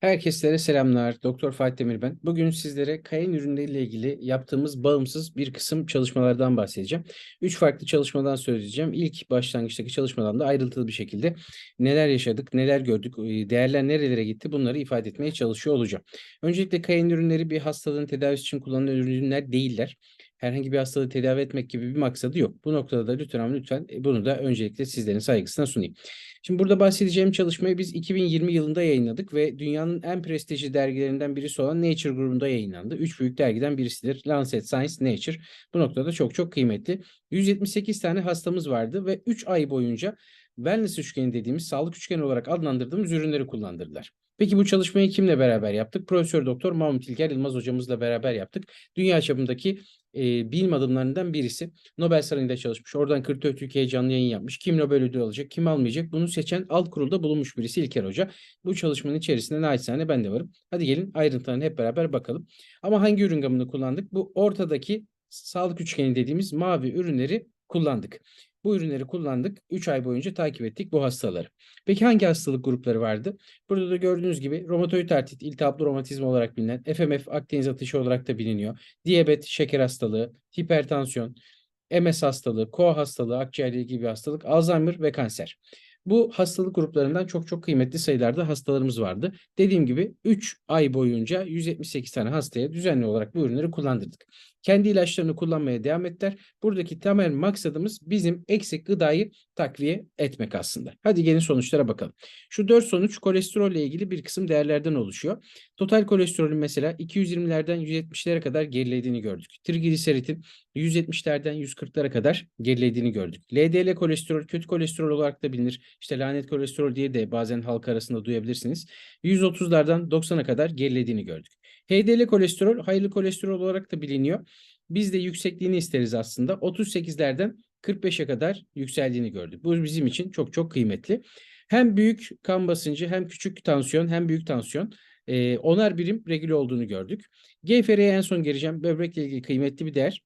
Herkese selamlar. Doktor Fatih Demir ben. Bugün sizlere kayan ürünleriyle ilgili yaptığımız bağımsız bir kısım çalışmalardan bahsedeceğim. Üç farklı çalışmadan söyleyeceğim. İlk başlangıçtaki çalışmadan da ayrıntılı bir şekilde neler yaşadık, neler gördük, e, değerler nerelere gitti bunları ifade etmeye çalışıyor olacağım. Öncelikle kayan ürünleri bir hastalığın tedavisi için kullanılan ürünler değiller. Herhangi bir hastalığı tedavi etmek gibi bir maksadı yok. Bu noktada da lütfen ama lütfen e, bunu da öncelikle sizlerin saygısına sunayım. Şimdi burada bahsedeceğim çalışmayı biz 2020 yılında yayınladık ve dünyanın en prestijli dergilerinden birisi olan Nature grubunda yayınlandı. Üç büyük dergiden birisidir. Lancet Science, Nature. Bu noktada çok çok kıymetli. 178 tane hastamız vardı ve 3 ay boyunca wellness üçgeni dediğimiz sağlık üçgeni olarak adlandırdığımız ürünleri kullandırdılar. Peki bu çalışmayı kimle beraber yaptık? Profesör Doktor Mahmut İlker Yılmaz hocamızla beraber yaptık. Dünya çapındaki e, bilim adımlarından birisi. Nobel Sarayı'nda çalışmış. Oradan 44 ülkeye canlı yayın yapmış. Kim Nobel ödülü alacak, kim almayacak bunu seçen alt kurulda bulunmuş birisi İlker Hoca. Bu çalışmanın içerisinde naçizane ben de varım. Hadi gelin ayrıntılarına hep beraber bakalım. Ama hangi ürün gamını kullandık? Bu ortadaki sağlık üçgeni dediğimiz mavi ürünleri kullandık. Bu ürünleri kullandık. 3 ay boyunca takip ettik bu hastaları. Peki hangi hastalık grupları vardı? Burada da gördüğünüz gibi romatoid artrit, iltihaplı romatizma olarak bilinen, FMF, Akdeniz atışı olarak da biliniyor. Diyabet, şeker hastalığı, hipertansiyon, MS hastalığı, koa hastalığı, akciğerle ilgili bir hastalık, Alzheimer ve kanser. Bu hastalık gruplarından çok çok kıymetli sayılarda hastalarımız vardı. Dediğim gibi 3 ay boyunca 178 tane hastaya düzenli olarak bu ürünleri kullandırdık. Kendi ilaçlarını kullanmaya devam ettiler. Buradaki temel maksadımız bizim eksik gıdayı takviye etmek aslında. Hadi gelin sonuçlara bakalım. Şu 4 sonuç kolesterolle ilgili bir kısım değerlerden oluşuyor. Total kolesterolün mesela 220'lerden 170'lere kadar gerilediğini gördük. Trigliseritin 170'lerden 140'lara kadar gerilediğini gördük. LDL kolesterol kötü kolesterol olarak da bilinir. İşte lanet kolesterol diye de bazen halk arasında duyabilirsiniz. 130'lardan 90'a kadar gerilediğini gördük. HDL kolesterol hayırlı kolesterol olarak da biliniyor. Biz de yüksekliğini isteriz aslında. 38'lerden 45'e kadar yükseldiğini gördük. Bu bizim için çok çok kıymetli. Hem büyük kan basıncı hem küçük tansiyon hem büyük tansiyon e, onar birim regüle olduğunu gördük. GFR'ye en son geleceğim. Böbrekle ilgili kıymetli bir değer.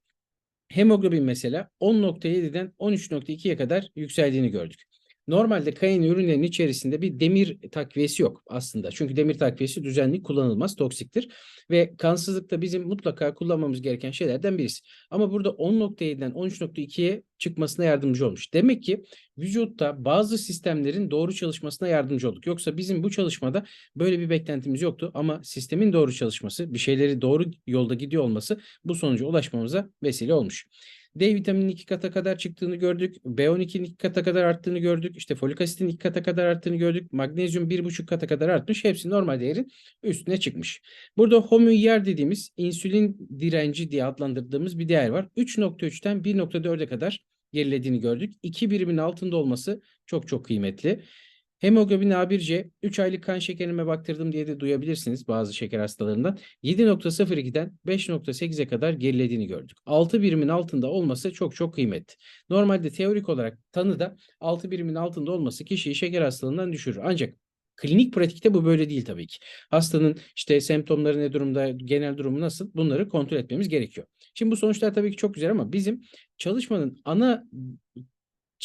Hemoglobin mesela 10.7'den 13.2'ye kadar yükseldiğini gördük. Normalde kayin ürünlerinin içerisinde bir demir takviyesi yok aslında. Çünkü demir takviyesi düzenli kullanılmaz, toksiktir. Ve kansızlıkta bizim mutlaka kullanmamız gereken şeylerden birisi. Ama burada 10.7'den 13.2'ye çıkmasına yardımcı olmuş. Demek ki vücutta bazı sistemlerin doğru çalışmasına yardımcı olduk. Yoksa bizim bu çalışmada böyle bir beklentimiz yoktu. Ama sistemin doğru çalışması, bir şeyleri doğru yolda gidiyor olması bu sonuca ulaşmamıza vesile olmuş. D vitaminin iki kata kadar çıktığını gördük. B12'nin iki kata kadar arttığını gördük. İşte folik asitin iki kata kadar arttığını gördük. Magnezyum bir buçuk kata kadar artmış. Hepsi normal değerin üstüne çıkmış. Burada homoyer dediğimiz insülin direnci diye adlandırdığımız bir değer var. 3.3'ten 1.4'e kadar gerilediğini gördük. 2 birimin altında olması çok çok kıymetli. Hemoglobin A1C 3 aylık kan şekerime baktırdım diye de duyabilirsiniz bazı şeker hastalarından. 7.02'den 5.8'e kadar gerilediğini gördük. 6 birimin altında olması çok çok kıymetli. Normalde teorik olarak tanıda 6 birimin altında olması kişiyi şeker hastalığından düşürür. Ancak Klinik pratikte bu böyle değil tabii ki. Hastanın işte semptomları ne durumda, genel durumu nasıl bunları kontrol etmemiz gerekiyor. Şimdi bu sonuçlar tabii ki çok güzel ama bizim çalışmanın ana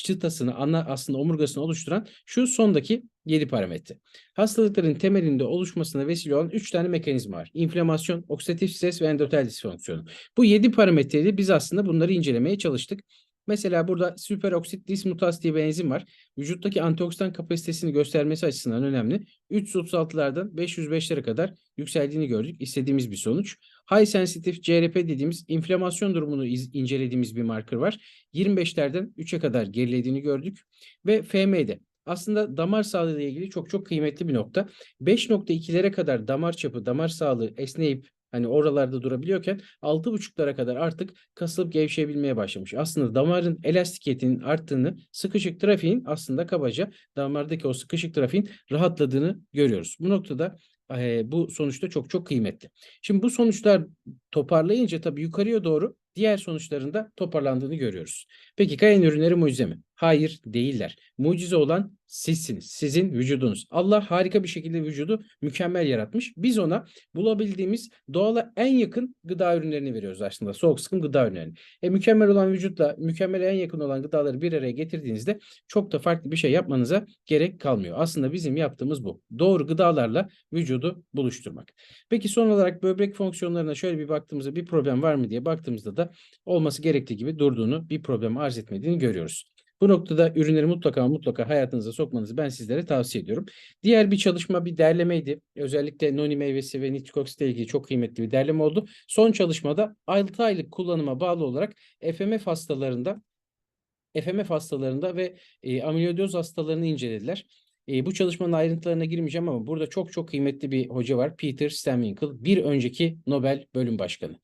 çıtasını, ana aslında omurgasını oluşturan şu sondaki 7 parametre. Hastalıkların temelinde oluşmasına vesile olan 3 tane mekanizma var. İnflamasyon, oksidatif stres ve endotel disfonksiyonu. Bu 7 parametreyle biz aslında bunları incelemeye çalıştık. Mesela burada süperoksit dismutaz diye bir enzim var. Vücuttaki antioksidan kapasitesini göstermesi açısından önemli. 336'lardan 505'lere kadar yükseldiğini gördük. İstediğimiz bir sonuç. High sensitive CRP dediğimiz inflamasyon durumunu incelediğimiz bir marker var. 25'lerden 3'e kadar gerilediğini gördük. Ve FM'de aslında damar sağlığı ile ilgili çok çok kıymetli bir nokta. 5.2'lere kadar damar çapı, damar sağlığı esneyip hani oralarda durabiliyorken 6.5'lara kadar artık kasılıp gevşeyebilmeye başlamış. Aslında damarın elastikiyetinin arttığını, sıkışık trafiğin aslında kabaca damardaki o sıkışık trafiğin rahatladığını görüyoruz. Bu noktada e, bu sonuçta çok çok kıymetli. Şimdi bu sonuçlar toparlayınca tabii yukarıya doğru diğer sonuçlarında toparlandığını görüyoruz. Peki Kayan ürünleri mucize mi? Hayır değiller. Mucize olan sizsiniz. Sizin vücudunuz. Allah harika bir şekilde vücudu mükemmel yaratmış. Biz ona bulabildiğimiz doğala en yakın gıda ürünlerini veriyoruz aslında. Soğuk sıkım gıda ürünlerini. E, mükemmel olan vücutla mükemmele en yakın olan gıdaları bir araya getirdiğinizde çok da farklı bir şey yapmanıza gerek kalmıyor. Aslında bizim yaptığımız bu. Doğru gıdalarla vücudu buluşturmak. Peki son olarak böbrek fonksiyonlarına şöyle bir baktığımızda bir problem var mı diye baktığımızda da olması gerektiği gibi durduğunu, bir problem arz etmediğini görüyoruz. Bu noktada ürünleri mutlaka mutlaka hayatınıza sokmanızı ben sizlere tavsiye ediyorum. Diğer bir çalışma bir derlemeydi. Özellikle noni meyvesi ve nitrox ile ilgili çok kıymetli bir derleme oldu. Son çalışmada 6 aylık kullanıma bağlı olarak FMF hastalarında FMF hastalarında ve e, amilodioz hastalarını incelediler. E, bu çalışmanın ayrıntılarına girmeyeceğim ama burada çok çok kıymetli bir hoca var. Peter Stemwinkle, bir önceki Nobel bölüm başkanı.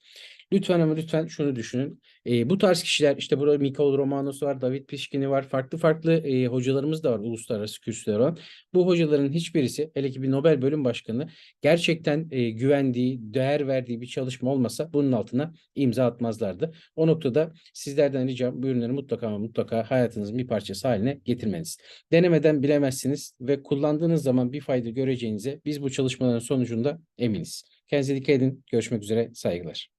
Lütfen ama lütfen şunu düşünün. E, bu tarz kişiler işte burada Mikhail Romanos var, David Pişkin'i var. Farklı farklı e, hocalarımız da var uluslararası kürsüler olan. Bu hocaların hiçbirisi hele ki bir Nobel bölüm başkanı gerçekten e, güvendiği, değer verdiği bir çalışma olmasa bunun altına imza atmazlardı. O noktada sizlerden ricam bu ürünleri mutlaka ama mutlaka hayatınızın bir parçası haline getirmeniz. Denemeden bilemezsiniz ve kullandığınız zaman bir fayda göreceğinize biz bu çalışmaların sonucunda eminiz. Kendinize dikkat edin. Görüşmek üzere. Saygılar.